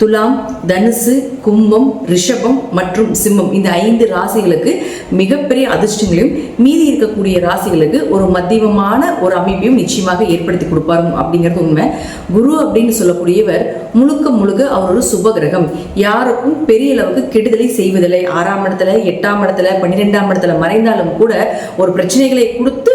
துலாம் தனுசு கும்பம் ரிஷபம் மற்றும் சிம்மம். இந்த ஐந்து ராசிகளுக்கு மிகப்பெரிய அதிர்ஷ்டங்களையும் மீதி இருக்கக்கூடிய ராசிகளுக்கு ஒரு மத்தியமமான ஒரு அமைப்பையும் நிச்சயமாக ஏற்படுத்தி கொடுப்பாரும் அப்படிங்கிறது உண்மை. குரு அப்படின்னு சொல்லக்கூடியவர் முழுக்க முழுக்க அவர் ஒரு சுப கிரகம். யாருக்கும் பெரிய அளவுக்கு கெடுதலை செய்வதில்லை. ஆறாம் இடத்துல எட்டாம் இடத்துல பன்னிரெண்டாம் இடத்துல மறைந்தாலும் கூட ஒரு பிரச்சனைகளை கொடுத்து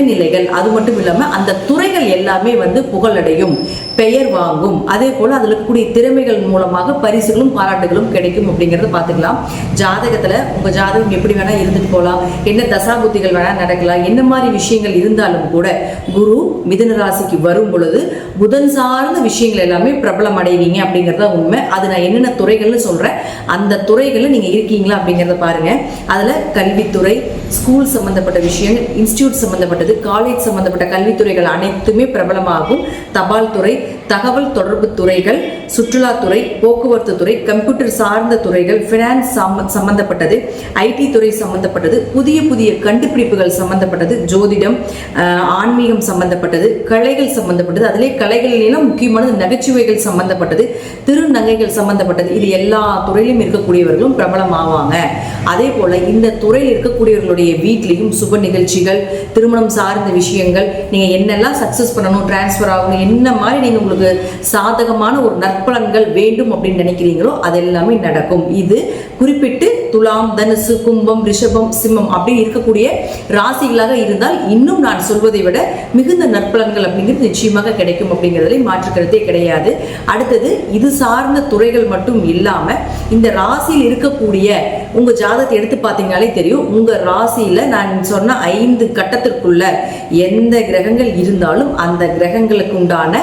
நிலைகள் அது மட்டும் இல்லாமல் அந்த துறைகள் எல்லாமே வந்து புகழடையும் பெயர் வாங்கும். அதே போல் அதில் கூடிய திறமைகள் மூலமாக பரிசுகளும் பாராட்டுகளும் கிடைக்கும் அப்படிங்கிறத பார்த்துக்கலாம். ஜாதகத்தில் உங்கள் ஜாதகம் எப்படி வேணால் இருந்துட்டு போகலாம் என்ன தசாபுத்திகள் வேணால் நடக்கலாம். என்ன மாதிரி விஷயங்கள் இருந்தாலும் கூட குரு மிதன ராசிக்கு வரும் பொழுது புதன் சார்ந்த விஷயங்கள் எல்லாமே பிரபலம் அடைவீங்க அப்படிங்கிறத உண்மை. அது நான் என்னென்ன துறைகள்னு சொல்கிறேன் அந்த துறைகளில் நீங்கள் இருக்கீங்களா அப்படிங்கிறத பாருங்கள் அதில் கல்வித்துறை ஸ்கூல் சம்பந்தப்பட்ட விஷயங்கள் இன்ஸ்டியூட் சம்பந்தப்பட்டது காலேஜ் சம்பந்தப்பட்ட கல்வித்துறைகள் அனைத்துமே பிரபலமாகும். தபால் துறை தகவல் தொடர்பு துறைகள் சுற்றுலாத்துறை போக்குவரத்து துறை கம்ப்யூட்டர் சார்ந்த துறைகள் ஃபினான்ஸ் சம்பந்தப்பட்டது ஐடி துறை சம்பந்தப்பட்டது புதிய புதிய கண்டுபிடிப்புகள் சம்பந்தப்பட்டது ஜோதிடம் ஆன்மீகம் சம்பந்தப்பட்டது கலைகள் சம்பந்தப்பட்டது அதிலே கலைகளிலும் முக்கியமானது நகைச்சுவைகள் சம்பந்தப்பட்டது திருநங்கைகள் சம்பந்தப்பட்டது இது எல்லா துறையிலும் இருக்கக்கூடியவர்களும் பிரபலம் ஆவாங்க அதே போல இந்த துறையில் இருக்கக்கூடியவர்களுடைய வீட்லேயும் சுப நிகழ்ச்சிகள் திருமணம் சார்ந்த விஷயங்கள் நீங்க என்னெல்லாம் சக்சஸ் பண்ணணும் டிரான்ஸ்ஃபர் ஆகணும் என்ன மாதிரி நீங்க உங்களுக்கு சாதகமான ஒரு நற்பலன்கள் வேண்டும் அப்படின்னு நினைக்கிறீங்களோ அது எல்லாமே நடக்கும். இது குறிப்பிட்டு துலாம் தனுசு கும்பம் ரிஷபம் சிம்மம் அப்படின்னு இருக்கக்கூடிய ராசிகளாக இருந்தால் இன்னும் நான் சொல்வதை விட மிகுந்த நற்பலன்கள் அப்படிங்கிறது நிச்சயமாக கிடைக்கும் அப்படிங்கிறதுல மாற்றுக்கிறதே கிடையாது. அடுத்தது இது சார்ந்த துறைகள் மட்டும் இல்லாம இந்த ராசியில் இருக்கக்கூடிய உங்க ஜாதகத்தை எடுத்து பார்த்தீங்கனாலே தெரியும் உங்க ராசியில நான் சொன்ன ஐந்து கட்டத்திற்குள்ள எந்த கிரகங்கள் இருந்தாலும் அந்த கிரகங்களுக்கு உண்டான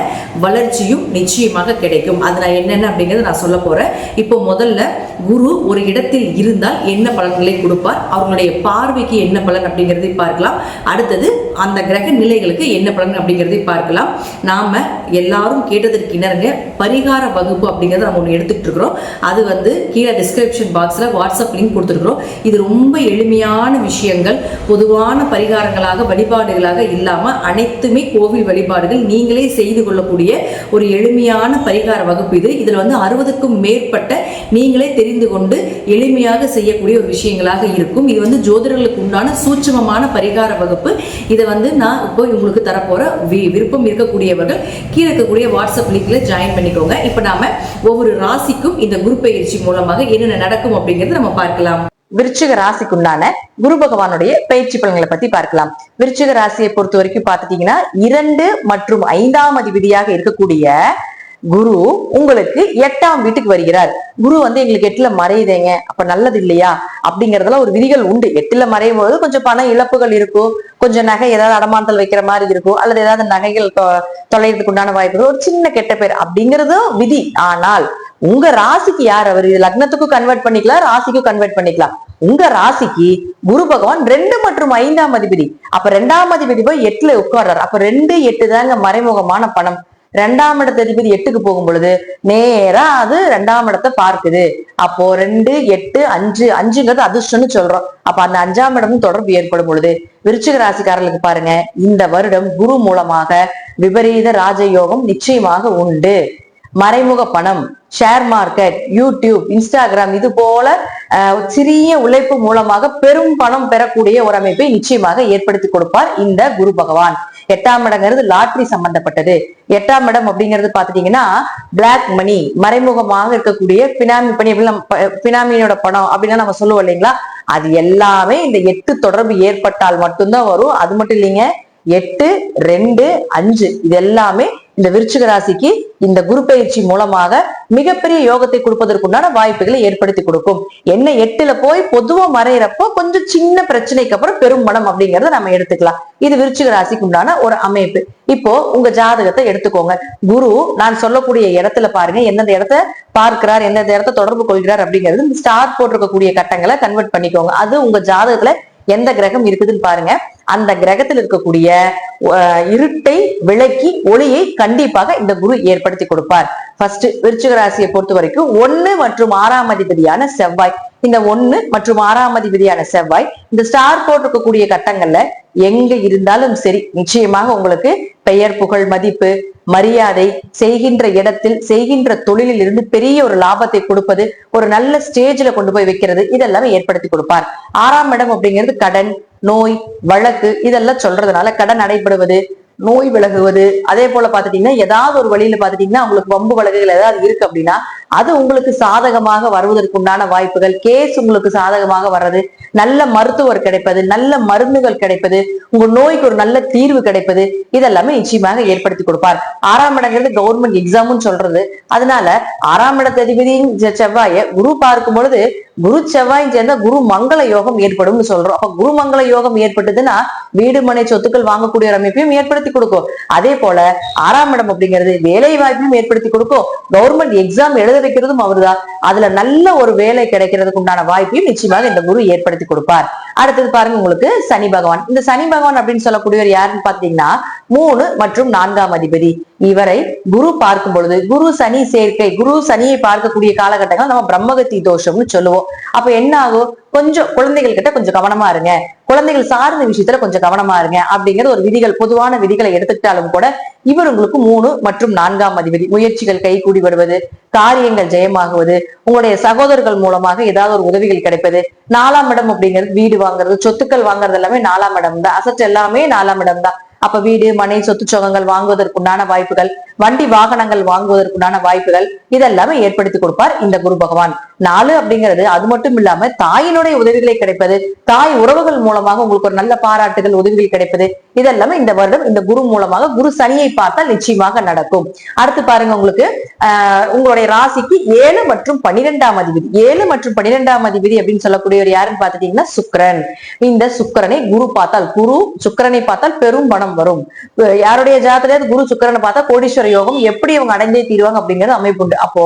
வளர்ச்சியும் நிச்சயமாக கிடைக்கும். அது நான் என்னென்ன அப்படிங்கிறத நான் சொல்ல போகிறேன் இப்போ முதல்ல குரு ஒரு இடத்தில் இருந்தால் என்ன பலன்களை கொடுப்பார்? அவர்களுடைய பார்வைக்கு என்ன பலன் அப்படிங்கிறதை பார்க்கலாம். அடுத்தது அந்த கிரக நிலைகளுக்கு என்ன பலன் அப்படிங்கிறதை பார்க்கலாம். நாம் எல்லாரும் கேட்டதற்கு இணங்க பரிகார வகுப்பு அப்படிங்கிறத நம்ம ஒன்று எடுத்துக்கிட்டு இருக்கிறோம். அது வந்து கீழே டிஸ்கிரிப்ஷன் பாக்ஸில் வாட்ஸ்அப் லிங்க் கொடுத்துருக்குறோம். இது ரொம்ப எளிமையான விஷயங்கள். பொதுவான பரிகாரங்களாக வழிபாடுகளாக இல்லாமல் அனைத்துமே கோவில் வழிபாடுகள் நீங்களே செய்து கொள்ளக்கூடிய ஒரு எளிமையான பரிகார வகுப்பு இது. இதில் வந்து அறுபதுக்கும் மேற்பட்ட நீங்களே தெரிந்து கொண்டு எளிமையாக செய்யக்கூடிய ஒரு விஷயங்களாக இருக்கும். இது வந்து ஜோதிடர்களுக்கு உண்டான சூட்சமமான பரிகார வகுப்பு. இதை வந்து நான் இப்போ உங்களுக்கு தரப்போற வி- விருப்பம் இருக்கக்கூடியவர்கள் கீழே இருக்கக்கூடிய வாட்ஸ்அப் லிங்கில் ஜாயின் பண்ணிக்கோங்க. இப்போ நாம ஒவ்வொரு ராசிக்கும் இந்த குரு பயிற்சி மூலமாக என்னென்ன நடக்கும் அப்படிங்கிறத நம்ம பார்க்கலாம். விருச்சிக ராசிக்குண்டான குரு பகவானுடைய பயிற்சி பலன்களை பத்தி பார்க்கலாம். விருச்சிக ராசியை பொறுத்த வரைக்கும் பாத்துட்டீங்கன்னா இரண்டு மற்றும் ஐந்தாம் அதிபதியாக இருக்கக்கூடிய குரு உங்களுக்கு எட்டாம் வீட்டுக்கு வருகிறார். குரு வந்து எங்களுக்கு எட்டுல மறையுதேங்க. அப்ப நல்லது இல்லையா? அப்படிங்கறதுல ஒரு விதிகள் உண்டு. எட்டுல மறையும் போது கொஞ்சம் பண இழப்புகள் இருக்கும். கொஞ்சம் நகை ஏதாவது அடமானத்தில் வைக்கிற மாதிரி இருக்கும். அல்லது ஏதாவது நகைகள் தொ- தொலைறதுக்கு உண்டான வாய்ப்புகள். ஒரு சின்ன கெட்ட பேர் அப்படிங்கறதும் விதி. ஆனால் உங்க ராசிக்கு யார் அவர்? இது லக்னத்துக்கும் கன்வெர்ட் பண்ணிக்கலாம் ராசிக்கும் கன்வெர்ட் பண்ணிக்கலாம். உங்க ராசிக்கு குரு பகவான் ரெண்டு மற்றும் ஐந்தாம் அதிபதி. அப்ப ரெண்டாம் அதிபதி போய் எட்டுல உட்கார்றாரு. அப்ப ரெண்டு எட்டு தாங்க மறைமுகமான பணம். ரெண்டாம் இடத்து அதிபதி எட்டுக்கு போகும் பொழுது நேரா அது ரெண்டாம் இடத்தை பார்க்குது. அப்போ ரெண்டு எட்டு அஞ்சு அஞ்சுங்கிறது அதிர்ஷ்டம்னு சொல்றோம். அப்ப அந்த அஞ்சாம் இடமும் தொடர்பு ஏற்படும் பொழுது விருச்சிக ராசிக்காரர்களுக்கு பாருங்க இந்த வருடம் குரு மூலமாக விபரீத ராஜயோகம் நிச்சயமாக உண்டு. மறைமுக பணம் ஷேர் மார்க்கெட் யூடியூப் இன்ஸ்டாகிராம் இது போல சிறிய உழைப்பு மூலமாக பெரும் பணம் பெறக்கூடிய ஒரு அமைப்பை நிச்சயமாக ஏற்படுத்தி கொடுப்பார் இந்த குரு பகவான். எட்டாம் இடங்கிறது லாட்ரி சம்பந்தப்பட்டது. எட்டாம் இடம் அப்படிங்கிறது பாத்துட்டீங்கன்னா பிளாக் மணி மறைமுகமாக இருக்கக்கூடிய பினாமி பணி எப்படி பினாமியோட பணம் அப்படின்னா நம்ம சொல்லுவோம் இல்லைங்களா? அது எல்லாமே இந்த எட்டு தொடர்பு ஏற்பட்டால் மட்டும்தான் வரும். அது மட்டும் இல்லைங்க எட்டு ரெண்டு அஞ்சு இது எல்லாமே இந்த விருச்சிக ராசிக்கு இந்த குரு பயிற்சி மூலமாக மிகப்பெரிய யோகத்தை கொடுப்பதற்குண்டான வாய்ப்புகளை ஏற்படுத்தி கொடுக்கும். என்ன எட்டுல போய் பொதுவா மறையிறப்போ கொஞ்சம் சின்ன பிரச்சனைக்கு அப்புறம் பெரும் மனம் அப்படிங்கறத நம்ம எடுத்துக்கலாம். இது விருச்சிக ராசிக்கு உண்டான ஒரு அமைப்பு. இப்போ உங்க ஜாதகத்தை எடுத்துக்கோங்க. குரு நான் சொல்லக்கூடிய இடத்துல பாருங்க. எந்தெந்த இடத்த பார்க்கிறார் எந்தெந்த இடத்த தொடர்பு கொள்கிறார் அப்படிங்கிறது ஸ்டார் போட்டிருக்கக்கூடிய கட்டங்களை கன்வெர்ட் பண்ணிக்கோங்க. அது உங்க ஜாதகத்துல எந்த கிரகம் இருக்குதுன்னு பாருங்க. அந்த கிரகத்தில் இருக்கக்கூடிய இருட்டை விளக்கி ஒளியை கண்டிப்பாக இந்த குரு ஏற்படுத்தி கொடுப்பார். ஃபர்ஸ்ட் விருச்சிக ராசியை பொறுத்த வரைக்கும் ஒன்னு மற்றும் ஆறாம் அதிபதியான செவ்வாய். இந்த ஒண்ணு மற்றும் ஆறாம் அதிபதியான செவ்வாய் இந்த ஸ்டார் போட்டிருக்கக்கூடிய கட்டங்கள்ல எங்க இருந்தாலும் சரி நிச்சயமாக உங்களுக்கு பெயர் புகழ் மதிப்பு மரியாதை செய்கின்ற இடத்தில் செய்கின்ற தொழிலில் இருந்து பெரிய ஒரு லாபத்தை கொடுப்பது ஒரு நல்ல ஸ்டேஜ்ல கொண்டு போய் வைக்கிறது இதெல்லாம் ஏற்படுத்தி கொடுப்பார். ஆறாம் இடம் அப்படிங்கிறது கடன் நோய் வழக்கு இதெல்லாம் சொல்றதுனால கடன் நடைபெறுவது நோய் விலகுவது அதே போல பாத்துட்டீங்கன்னா ஏதாவது ஒரு வழியில பாத்துட்டீங்கன்னா உங்களுக்கு வம்பு வழக்குகள் ஏதாவது இருக்கு அப்படின்னா அது உங்களுக்கு சாதகமாக வருவதற்குண்டான வாய்ப்புகள். கேஸ் உங்களுக்கு சாதகமாக வர்றது நல்ல மருத்துவர் கிடைப்பது நல்ல மருந்துகள் கிடைப்பது உங்க நோய்க்கு ஒரு நல்ல தீர்வு கிடைப்பது இதெல்லாமே நிச்சயமாக ஏற்படுத்தி கொடுப்பார். ஆறாம் இடங்கிறது கவர்மெண்ட் எக்ஸாமும் சொல்றது. அதனால ஆறாம் இடத்த அதிபதியின் செவ்வாயை குரு பார்க்கும் பொழுது குரு செவ்வாயும் சேர்ந்தா குரு மங்கள யோகம் ஏற்படும்னு சொல்றோம். அப்ப குரு மங்கள யோகம் ஏற்பட்டதுன்னா வீடு மனை சொத்துக்கள் வாங்கக்கூடிய ஒரு அமைப்பையும் ஏற்படுத்தி கொடுக்கும். அதே போல ஆறாம் இடம் அப்படிங்கிறது வேலை வாய்ப்பையும் ஏற்படுத்தி கொடுக்கும். கவர்மெண்ட் எக்ஸாம் எழுத வைக்கிறதும் அவர்தான். அதுல நல்ல ஒரு வேலை கிடைக்கிறதுக்கு உண்டான வாய்ப்பையும் நிச்சயமாக இந்த குரு ஏற்படுத்தி கொடுப்பார். அடுத்தது பாருங்க உங்களுக்கு சனி பகவான். இந்த சனி பகவான் அப்படின்னு சொல்லக்கூடியவர் யாருன்னு பாத்தீங்கன்னா மூணு மற்றும் நான்காம் அதிபதி. இவரை குரு பார்க்கும் பொழுது குரு சனி சேர்க்கை குரு சனியை பார்க்கக்கூடிய காலகட்டங்கள் நம்ம பிரம்மகத்தி தோஷம்னு சொல்லுவோம். அப்ப என்ன ஆகும்? கொஞ்சம் குழந்தைகள் கிட்ட கொஞ்சம் கவனமா இருங்க. குழந்தைகள் சார்ந்த விஷயத்துல கொஞ்சம் கவனமா இருங்க அப்படிங்கிற ஒரு விதிகள் பொதுவான விதிகளை எடுத்துக்கிட்டாலும் கூட இவர் உங்களுக்கு மூணு மற்றும் நான்காம் அதிபதி. முயற்சிகள் கைகூடி வருவது காரியங்கள் ஜெயமாகுவது உங்களுடைய சகோதரர்கள் மூலமாக ஏதாவது ஒரு உதவிகள் கிடைப்பது நாலாம் இடம் அப்படிங்கிறது வீடு வாங்குறது சொத்துக்கள் வாங்குறது எல்லாமே நாலாம் இடம் தான். அசட் எல்லாமே நாலாம் இடம் தான். அப்ப வீடு மனை சொத்து சுகங்கள் வாங்குவதற்குண்டான வாய்ப்புகள் வண்டி வாகனங்கள் வாங்குவதற்குண்டான வாய்ப்புகள் இதெல்லாமே ஏற்படுத்தி கொடுப்பார் இந்த குரு பகவான். நாலு அப்படிங்கிறது அது மட்டும் இல்லாம தாயினுடைய உதவிகளை கிடைப்பது தாய் உறவுகள் மூலமாக உங்களுக்கு ஒரு நல்ல பாராட்டுகள் உதவிகள் கிடைப்பது இதெல்லாமே இந்த வருடம் இந்த குரு மூலமாக குரு சனியை பார்த்தால் நிச்சயமாக நடக்கும். அடுத்து பாருங்க உங்களுக்கு ஆஹ் உங்களுடைய ராசிக்கு ஏழு மற்றும் பனிரெண்டாம் அதிபதி. ஏழு மற்றும் பனிரெண்டாம் அதிபதி அப்படின்னு சொல்லக்கூடியவர் யாருன்னு பாத்துட்டீங்கன்னா சுக்கரன். இந்த சுக்கரனை குரு பார்த்தால் குரு சுக்கரனை பார்த்தால் பெரும் பணம் வரும். யாருடைய ஜாதகத்துல குரு சுக்கரனை பார்த்தா கோடீஸ்வர யோகம் எப்படி இவங்க அடைந்தே தீருவாங்க அப்படிங்கிறது அமைப்பு உண்டு. அப்போ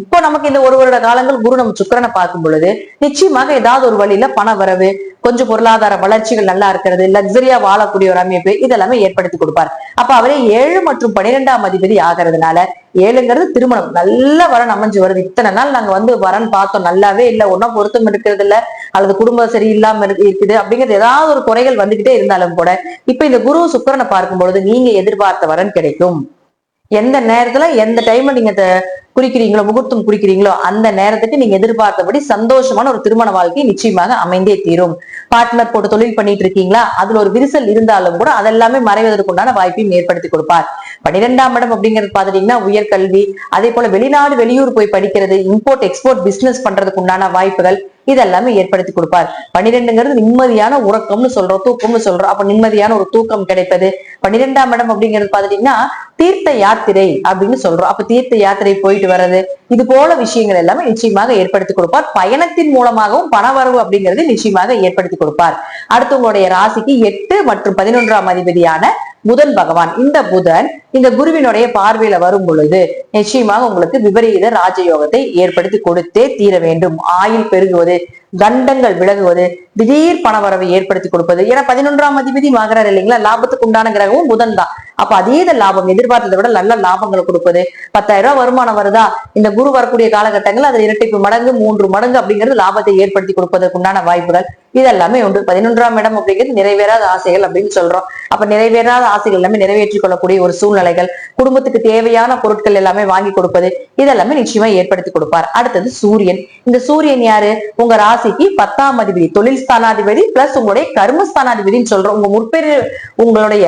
இப்போ நமக்கு இந்த ஒரு வருட காலங்கள் குரு நம்ம சுக்கிரனை பார்க்கும் பொழுது நிச்சயமாக ஏதாவது ஒரு வழியில பண வரவு கொஞ்சம் பொருளாதார வளர்ச்சிகள் நல்லா இருக்கிறது லக்ஸரியா வாழக்கூடிய ஒரு அமைப்பு இதெல்லாமே ஏற்படுத்தி கொடுப்பார். அப்ப அவரே ஏழு மற்றும் பனிரெண்டாம் அதிபதி ஆகிறதுனால ஏழுங்கிறது திருமணம். நல்ல வரன் அமைஞ்சு வருது. இத்தனை நாள் நாங்க வந்து வரன் பார்த்தோம். நல்லாவே இல்ல. ஒன்னும் பொருத்தம் இருக்கிறது இல்ல. அல்லது குடும்பம் சரியில்லாம இருக்குது. அப்படிங்கிறது ஏதாவது ஒரு குறைகள் வந்துகிட்டே இருந்தாலும் கூட இப்ப இந்த குரு சுக்கிரனை பார்க்கும் பொழுது நீங்க எதிர்பார்த்த வரன் கிடைக்கும். எந்த நேரத்துல எந்த டைம்ல நீங்க குறிக்கிறீங்களோ முகூர்த்தம் குறிக்கிறீங்களோ அந்த நேரத்துக்கு நீங்க எதிர்பார்த்தபடி சந்தோஷமான ஒரு திருமண வாழ்க்கை நிச்சயமாக அமைந்தே தீரும். பார்ட்னர் போட்டு தொழில் பண்ணிட்டு இருக்கீங்களா? அதுல ஒரு விரிசல் இருந்தாலும் கூட அதெல்லாமே மறைவதற்குண்டான வாய்ப்பையும் ஏற்படுத்தி கொடுப்பார். பன்னிரெண்டாம் இடம் அப்படிங்கிறது பாத்துட்டீங்கன்னா உயர்கல்வி அதே போல வெளிநாடு வெளியூர் போய் படிக்கிறது இம்போர்ட் எக்ஸ்போர்ட் பிசினஸ் பண்றதுக்கு உண்டான வாய்ப்புகள் இதெல்லாமே ஏற்படுத்தி கொடுப்பார். பன்னிரெண்டுங்கிறது நிம்மதியான உறக்கம்னு சொல்றோம் தூக்கம்னு சொல்றோம். அப்ப நிம்மதியான ஒரு தூக்கம் கிடைப்பது. பன்னிரெண்டாம் இடம் அப்படிங்கிறது பாத்துட்டீங்கன்னா தீர்த்த யாத்திரை அப்படின்னு சொல்றோம். அப்ப தீர்த்த யாத்திரை போயிட்டு வர்றது இது போல விஷயங்கள் எல்லாமே நிச்சயமாக ஏற்படுத்தி கொடுப்பார். பயணத்தின் மூலமாகவும் பணவரவு அப்படிங்கிறது நிச்சயமாக ஏற்படுத்தி கொடுப்பார். அடுத்து உங்களுடைய ராசிக்கு எட்டு மற்றும் பதினொன்றாம் அதிபதியான புதன் பகவான். இந்த புதன் இந்த குருவினுடைய பார்வையில வரும் பொழுது நிச்சயமாக உங்களுக்கு விபரீத ராஜயோகத்தை ஏற்படுத்தி கொடுத்தே தீர வேண்டும். ஆயுள் பெருகுவது தண்டங்கள் விலகுவது திடீர் பணவரவை ஏற்படுத்தி கொடுப்பது. ஏன்னா பதினொன்றாம் அதிபதி ஆகிறார் இல்லைங்களா? லாபத்துக்கு உண்டான கிரகமும் புதன் தான். அப்ப அதீத லாபம் எதிர்பார்த்ததை விட நல்ல லாபங்களை கொடுப்பது. பத்தாயிரம் ரூபாய் வருமானம் வருதா? இந்த குரு வரக்கூடிய காலகட்டங்கள் அதில் இரட்டிப்பு மடங்கு மூன்று மடங்கு அப்படிங்கிறது லாபத்தை ஏற்படுத்தி கொடுப்பதற்கு உண்டான வாய்ப்புகள். இதெல்லாமே உண்டு. பதினொன்றாம் இடம் அப்படிங்கிறது நிறைவேறாத ஆசைகள் அப்படின்னு சொல்றோம். அப்ப நிறைவேறாத ஆசைகள் எல்லாமே நிறைவேற்றிக் கொள்ளக்கூடிய ஒரு சூழ்நிலைகள் குடும்பத்துக்கு தேவையான பொருட்கள் எல்லாமே வாங்கி கொடுப்பது இதெல்லாமே நிச்சயமா ஏற்படுத்தி கொடுப்பார். அடுத்தது சூரியன். இந்த சூரியன் யாரு? உங்க ராசிக்கு பத்தாம் அதிபதி தொழில் ஸ்தானாதிபதி பிளஸ் உங்களுடைய கர்மஸ்தானாதிபதினு சொல்றோம். உங்க முற்பிற உங்களுடைய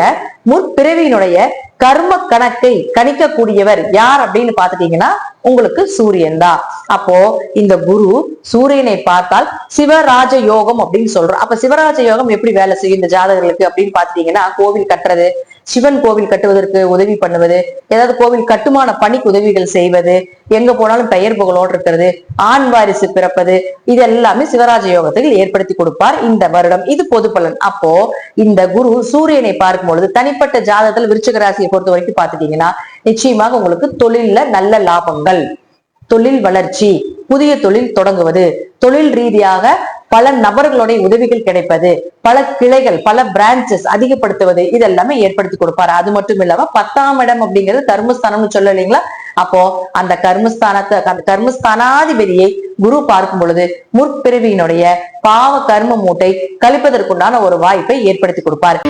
முற்பிறவியினுடைய கர்ம கணக்கை கணிக்கக்கூடியவர் யார் அப்படின்னு பாத்துட்டீங்கன்னா உங்களுக்கு சூரியன் தான். அப்போ இந்த குரு சூரியனை பார்த்தால் சிவராஜ யோகம் அப்படின்னு சொல்றோம் அப்ப சிவராஜ யோகம் எப்படி வேலை செய்யும் இந்த ஜாதகர்களுக்கு அப்படின்னு பாத்துட்டீங்கன்னா கோவில் கட்டுறது சிவன் கோவில் கட்டுவதற்கு உதவி பண்ணுவது ஏதாவது கோவில் கட்டுமான பணிக்கு உதவிகள் செய்வது எங்க போனாலும் பெயர் புகழோடு இருக்கிறது ஆண் வாரிசு பிறப்பது இது எல்லாமே சிவராஜ யோகத்தில் ஏற்படுத்தி கொடுப்பார் இந்த வருடம். இது பொது பலன். அப்போ இந்த குரு சூரியனை பார்க்கும் பொழுது தனிப்பட்ட ஜாதகத்தில் விருச்சக ராசியை பொறுத்த வரைக்கும் பாத்துட்டீங்கன்னா நிச்சயமாக உங்களுக்கு தொழில்ல நல்ல லாபங்கள் தொழில் வளர்ச்சி புதிய தொழில் தொடங்குவது தொழில் ரீதியாக பல நபர்களுடைய உதவிகள் கிடைப்பது பல கிளைகள் பல பிரான்ச்சஸ் அதிகப்படுத்துவது இதெல்லாமே ஏற்படுத்தி கொடுப்பாரு. அது மட்டும் இல்லாம பத்தாம் இடம் அப்படிங்கிறது தர்மஸ்தானம்னு சொல்ல இல்லைங்களா அப்போ அந்த கர்மஸ்தானத்தை அந்த கர்மஸ்தானாதிபதியை குரு பார்க்கும் பொழுது முற்பிறவியினுடைய பாவ கர்ம மூட்டை கழிப்பதற்குண்டான ஒரு வாய்ப்பை ஏற்படுத்தி கொடுப்பார்.